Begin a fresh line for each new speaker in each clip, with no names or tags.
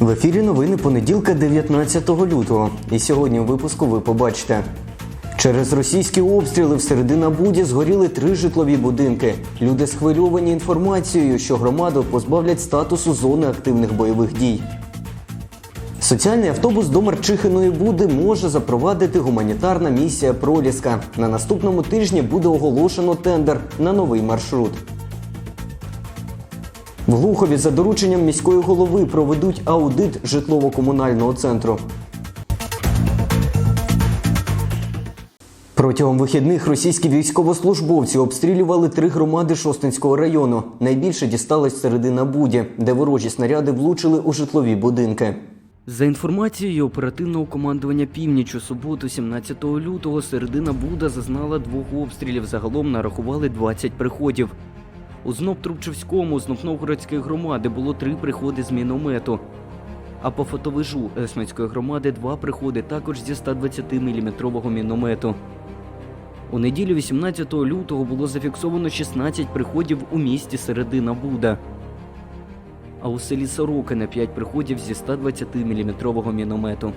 В ефірі новини понеділка 19 лютого. І сьогодні у випуску ви побачите. Через російські обстріли в Серединабуді згоріли три житлові будинки. Люди схвильовані інформацією, що громаду позбавлять статусу зони активних бойових дій. Соціальний автобус до Марчихиної Буди може запровадити гуманітарна місія Проліска. На наступному тижні буде оголошено тендер на новий маршрут. В Глухові за дорученням міської голови проведуть аудит житлово-комунального центру. Протягом вихідних російські військовослужбовці обстрілювали три громади Шостинського району. Найбільше дісталось середина Буді, де ворожі снаряди влучили у житлові будинки. За інформацією оперативного командування північ у суботу, 17 лютого, середина Буда зазнала двох обстрілів. Загалом нарахували 20 приходів. У Зноб-Трубчевському, Зноб-Новгородської громади було три приходи з міномету. А по фотовижу Есмецької громади два приходи також зі 120-мм міномету. У неділю 18 лютого було зафіксовано 16 приходів у місті Середина Буда. А у селі Сорокине 5 приходів зі 120-мм міномету.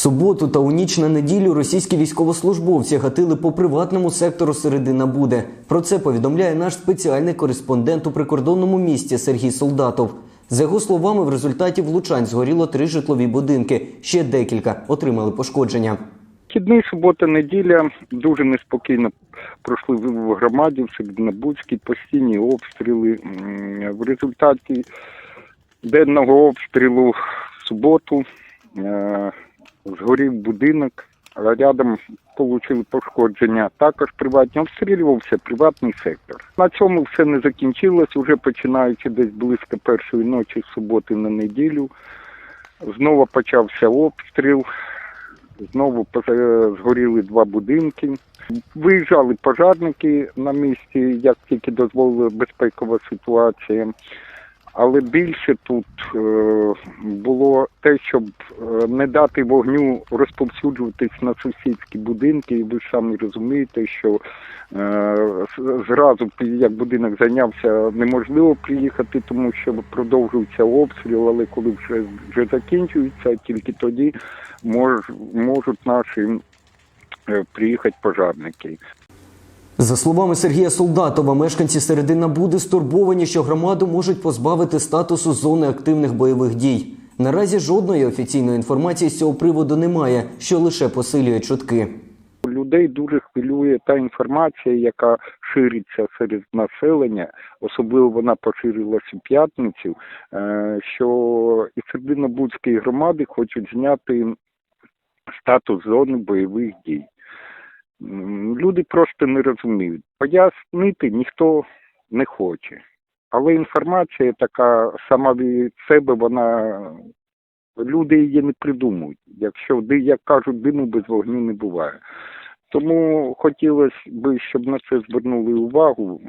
Суботу та у ніч на неділю російські військовослужбовці гатили по приватному сектору Середина Буде. Про це повідомляє наш спеціальний кореспондент у прикордонному місті Сергій Солдатов. За його словами, в результаті влучань згоріло три житлові будинки. Ще декілька отримали пошкодження.
Вхідний субота, неділя дуже неспокійно пройшли в громаді, в Середнобудській, постійні обстріли. В результаті денного обстрілу в суботу е, згорів будинок, а рядом отримали пошкодження. Також приватні обстрілювався приватний сектор. На цьому все не закінчилось, уже починаючи десь близько першої ночі суботи на неділю. Знову почався обстріл. Знову поза- згоріли два будинки. Виїжджали пожарники на місці, як тільки дозволила безпекова ситуація. Але більше тут е, було те, щоб е, не дати вогню розповсюджуватись на сусідські будинки. І ви самі розумієте, що е, зразу, як будинок зайнявся, неможливо приїхати, тому що продовжується обстріл, але коли вже, вже закінчується, тільки тоді мож, можуть наші приїхати пожарники.
За словами Сергія Солдатова, мешканці Середина Буди стурбовані, що громаду можуть позбавити статусу зони активних бойових дій. Наразі жодної офіційної інформації з цього приводу немає, що лише посилює чутки.
Людей дуже хвилює та інформація, яка шириться серед населення, особливо вона поширилась у п'ятницю, е, що із Серединобудської громади хочуть зняти статус зони бойових дій. Люди просто не розуміють. Пояснити ніхто не хоче. Але інформація така сама від себе, вона люди її не придумують. Якщо як кажуть, диму без вогню не буває. Тому хотілося б, щоб на це звернули увагу.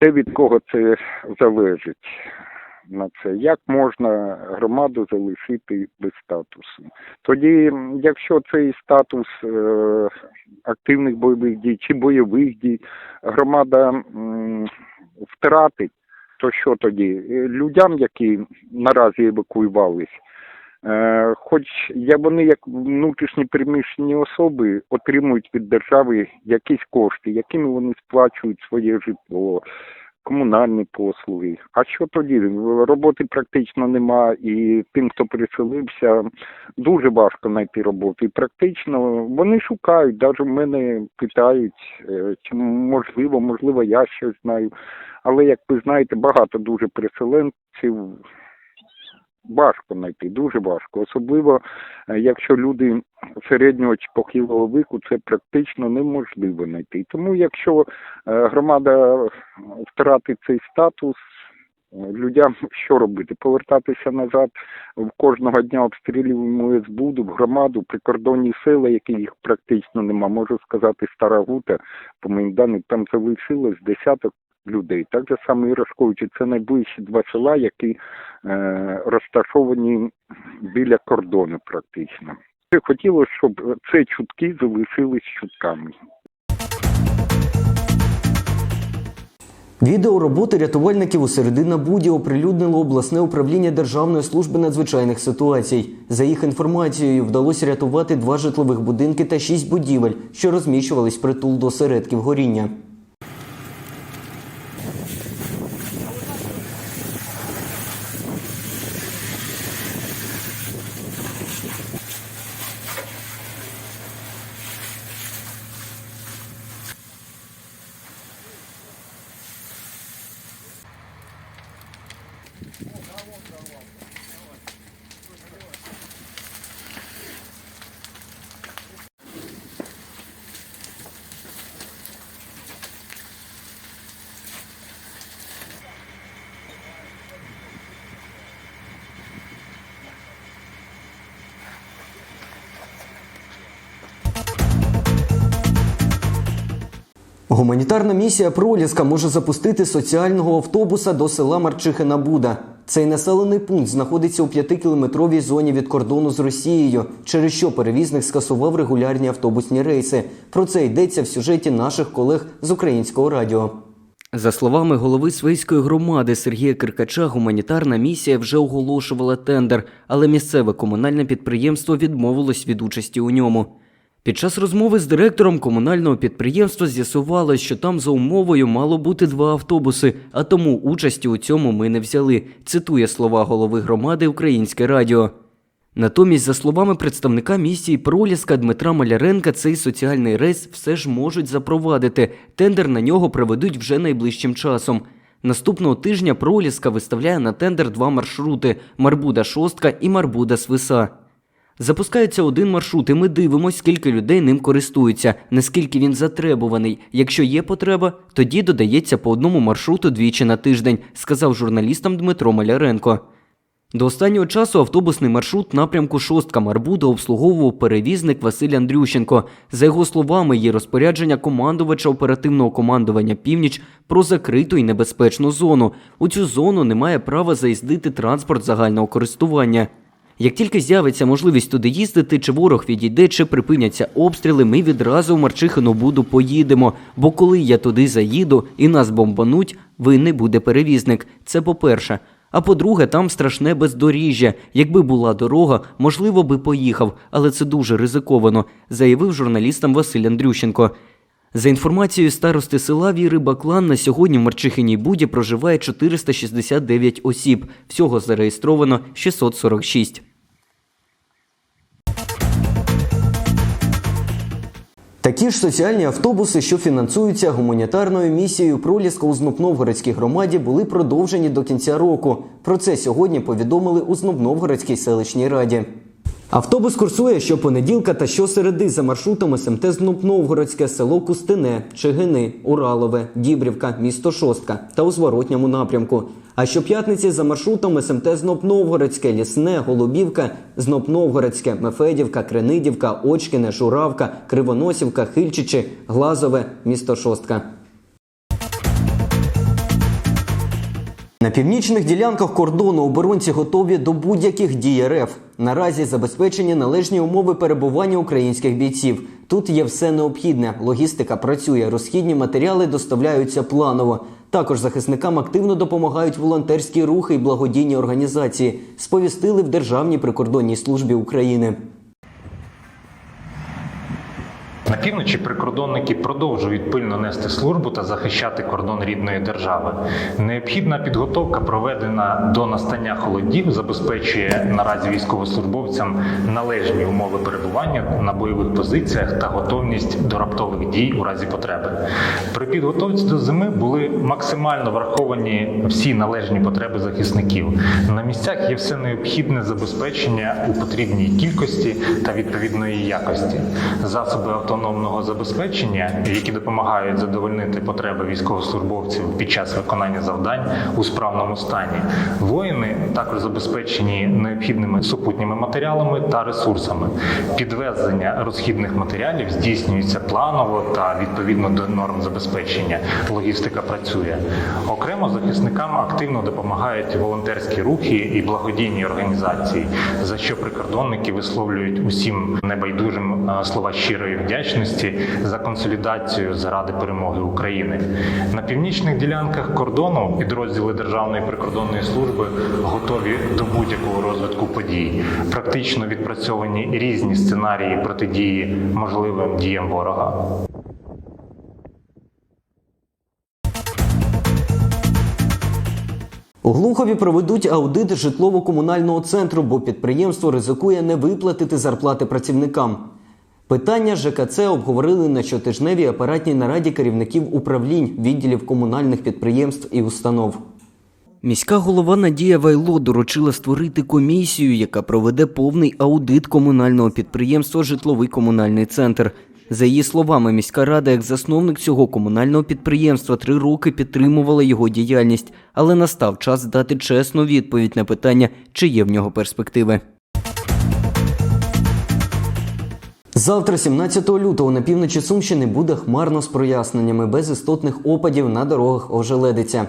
Те, від кого це залежить на це, як можна громаду залишити без статусу. Тоді, якщо цей статус е, активних бойових дій чи бойових дій громада втратить, то що тоді? Е, Людям, які наразі евакуювались, Е, хоч я вони як внутрішні переміщені особи отримують від держави якісь кошти, якими вони сплачують своє житло, комунальні послуги. А що тоді? Роботи практично нема, і тим, хто переселився, дуже важко знайти роботу. І практично вони шукають, навіть в мене питають, е, чи можливо, можливо, я щось знаю. Але як ви знаєте, багато дуже переселенців важко знайти, дуже важко. Особливо, е, якщо люди середнього чи похилого віку, це практично неможливо знайти. Тому якщо е, громада втратить цей статус, людям що робити? Повертатися назад в кожного дня обстрілюємо збуду, в громаду, прикордонні села, яких практично нема. Можу сказати, Стара Гута, по моїм даним, там залишилось десяток людей. Так же само і Рашковичі. Це найближчі два села, які е, розташовані біля кордону практично. Хотілося, щоб ці чутки залишились чутками.
Відео роботи рятувальників у середина Буді оприлюднило обласне управління Державної служби надзвичайних ситуацій. За їх інформацією, вдалося рятувати два житлових будинки та шість будівель, що розміщувались притул до середків горіння. Гуманітарна місія Проліска може запустити соціального автобуса до села Марчихина Буда. Цей населений пункт знаходиться у п'ятикілометровій зоні від кордону з Росією, через що перевізник скасував регулярні автобусні рейси. Про це йдеться в сюжеті наших колег з українського радіо. За словами голови Свейської громади Сергія Киркача, гуманітарна місія вже оголошувала тендер, але місцеве комунальне підприємство відмовилось від участі у ньому. Під час розмови з директором комунального підприємства з'ясувалось, що там за умовою мало бути два автобуси, а тому участі у цьому ми не взяли. Цитує слова голови громади Українське Радіо. Натомість, за словами представника місії Проліска Дмитра Маляренка, цей соціальний рейс все ж можуть запровадити. Тендер на нього проведуть вже найближчим часом. Наступного тижня Проліска виставляє на тендер два маршрути: Марбуда Шостка і Марбуда Свиса. Запускається один маршрут, і ми дивимося, скільки людей ним користуються, наскільки він затребуваний. Якщо є потреба, тоді додається по одному маршруту двічі на тиждень, сказав журналістам Дмитро Маляренко. До останнього часу автобусний маршрут напрямку Шостка Марбуда обслуговував перевізник Василь Андрющенко. За його словами, є розпорядження командувача оперативного командування Північ про закриту і небезпечну зону. У цю зону не має права заїздити транспорт загального користування. Як тільки з'явиться можливість туди їздити, чи ворог відійде, чи припиняться обстріли, ми відразу в Марчихину Буду поїдемо. Бо коли я туди заїду і нас бомбануть, винний буде перевізник. Це по-перше. А по-друге, там страшне бездоріжжя. Якби була дорога, можливо би поїхав, але це дуже ризиковано, заявив журналістам Василь Андрющенко. За інформацією старости села Віри Баклан, на сьогодні в Марчихиній Буді проживає 469 осіб. Всього зареєстровано 646. Такі ж соціальні автобуси, що фінансуються гуманітарною місією Проліска у Знопновгородській громаді, були продовжені до кінця року. Про це сьогодні повідомили у Знопновгородській селищній раді. Автобус курсує щопонеділка та щосереди за маршрутом СМТ Знопновгородське, село Кустине, Чигини, Уралове, Дібрівка, місто Шостка та у зворотньому напрямку. А щоп'ятниці за маршрутом СМТ Знопновгородське, Лісне, Голубівка, Знопновгородське, Мефедівка, Кренидівка, Очкіне, Журавка, Кривоносівка, Хильчичі, Глазове, місто Шостка. На північних ділянках кордону оборонці готові до будь-яких дій РФ. Наразі забезпечені належні умови перебування українських бійців. Тут є все необхідне. Логістика працює, розхідні матеріали доставляються планово. Також захисникам активно допомагають волонтерські рухи і благодійні організації. Сповістили в Державній прикордонній службі України.
На півночі прикордонники продовжують пильно нести службу та захищати кордон рідної держави. Необхідна підготовка, проведена до настання холодів, забезпечує наразі військовослужбовцям належні умови перебування на бойових позиціях та готовність до раптових дій у разі потреби. При підготовці до зими були максимально враховані всі належні потреби захисників. На місцях є все необхідне забезпечення у потрібній кількості та відповідної якості. Засоби автономного забезпечення, які допомагають задовольнити потреби військовослужбовців під час виконання завдань у справному стані. Воїни також забезпечені необхідними супутніми матеріалами та ресурсами. Підвезення розхідних матеріалів здійснюється планово та відповідно до норм забезпечення. Логістика працює. Окремо захисникам активно допомагають волонтерські рухи і благодійні організації, за що прикордонники висловлюють усім небайдужим е, слова щирої вдячності вдячності за консолідацію заради перемоги України. На північних ділянках кордону підрозділи Державної прикордонної служби готові до будь-якого розвитку подій. Практично відпрацьовані різні сценарії протидії можливим діям ворога.
У Глухові проведуть аудит житлово-комунального центру, бо підприємство ризикує не виплатити зарплати працівникам. Питання ЖКЦ обговорили на щотижневій апаратній нараді керівників управлінь, відділів комунальних підприємств і установ. Міська голова Надія Вайло доручила створити комісію, яка проведе повний аудит комунального підприємства Житловий комунальний центр. За її словами, міська рада, як засновник цього комунального підприємства, три роки підтримувала його діяльність, але настав час дати чесну відповідь на питання, чи є в нього перспективи. Завтра, 17 лютого, на півночі Сумщини буде хмарно з проясненнями, без істотних опадів на дорогах ожеледиться.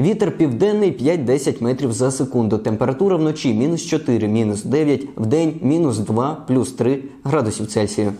Вітер південний 5-10 метрів за секунду. Температура вночі мінус 4, мінус 9, день мінус 2, плюс 3 градусів Цельсію.